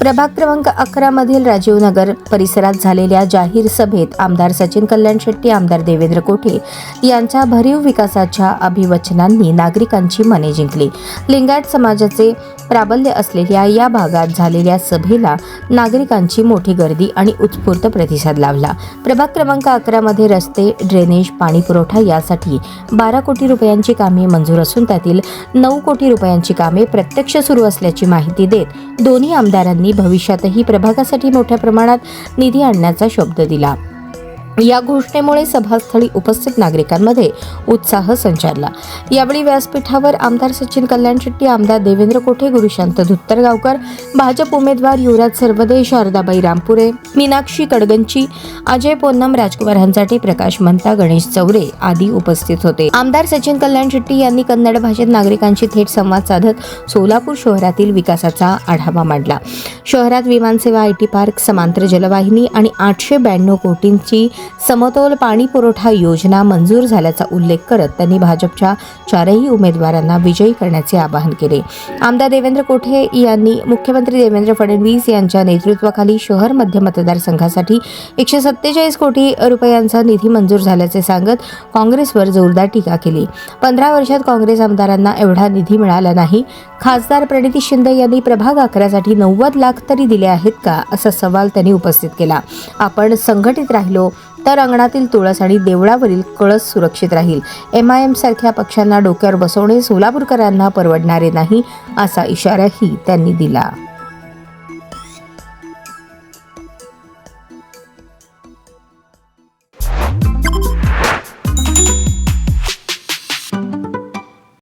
प्रभाग क्रमांक अकरा मधील राजीव नगर परिसरात झालेल्या जाहीर सभेत आमदार सचिन कल्याण शेट्टी आमदार देवेंद्र कोठे यांच्या भरीव विकासाच्या अभिवचनांनी नागरिकांची मने जिंकली. लिंगायत समाजाचे प्राबल्य असलेल्या या भागात झालेल्या सभेला नागरिकांची मोठी गर्दी आणि उत्स्फूर्त प्रतिसाद लाभला. प्रभाग क्रमांक अकरा मध्ये रस्ते ड्रेनेज पाणी पुरवठा यासाठी बारा कोटी रुपयांची कामे मंजूर असून त्यातील नऊ कोटी रुपयांची कामे प्रत्यक्ष सुरू असल्याची माहिती देत दोन्ही आमदारांनी भविष्यातही प्रभागासाठी मोठ्या प्रमाणात निधी आणण्याचा शब्द दिला. या घोषणेमुळे सभास्थळी उपस्थित नागरिकांमध्ये उत्साह संचारला. यावेळी व्यासपीठावर आमदार सचिन कल्याण शेट्टी आमदार देवेंद्र कोठे गुरुशांत धुत्तरगावकर भाजप उमेदवार युवराज सरवदे शारदाबाई रामपुरे मीनाक्षी कडगंची अजय पोन्नम राजकुमार हंचाटे प्रकाश मंता गणेश चौरे आदी उपस्थित होते. आमदार सचिन कल्याण शेट्टी यांनी कन्नड भाषेत नागरिकांशी थेट संवाद साधत सोलापूर शहरातील विकासाचा आढावा मांडला. शहरात विमानसेवा आय टी पार्क समांतर जलवाहिनी आणि आठशे ब्याण्णव कोटींची समतोल पाणी पुरवठा योजना मंजूर झाल्याचा उल्लेख करत त्यांनी भाजपच्या चारही उमेदवारांना विजयी करण्याचे आवाहन केले. आमदार देवेंद्र कोठे यांनी मुख्यमंत्री देवेंद्र फडणवीस यांच्या नेतृत्वाखाली शहर मध्य मतदारसंघासाठी एकशे सत्तेचाळीस कोटी रुपयांचा निधी मंजूर झाल्याचे सांगत काँग्रेसवर जोरदार टीका केली. पंधरा वर्षात काँग्रेस आमदारांना एवढा निधी मिळाला नाही खासदार प्रणिती शिंदे यांनी प्रभाग अकरासाठी नव्वद लाख तरी दिले आहेत का असा सवाल त्यांनी उपस्थित केला. आपण संघटित राहिलो तर अंगणातील तुळस आणि देवळावरील कळस सुरक्षित राहील. एम आय एम सारख्या पक्षांना डोक्यावर बसवणे सोलापूरकरांना परवडणारे नाही असा इशाराही त्यांनी दिला.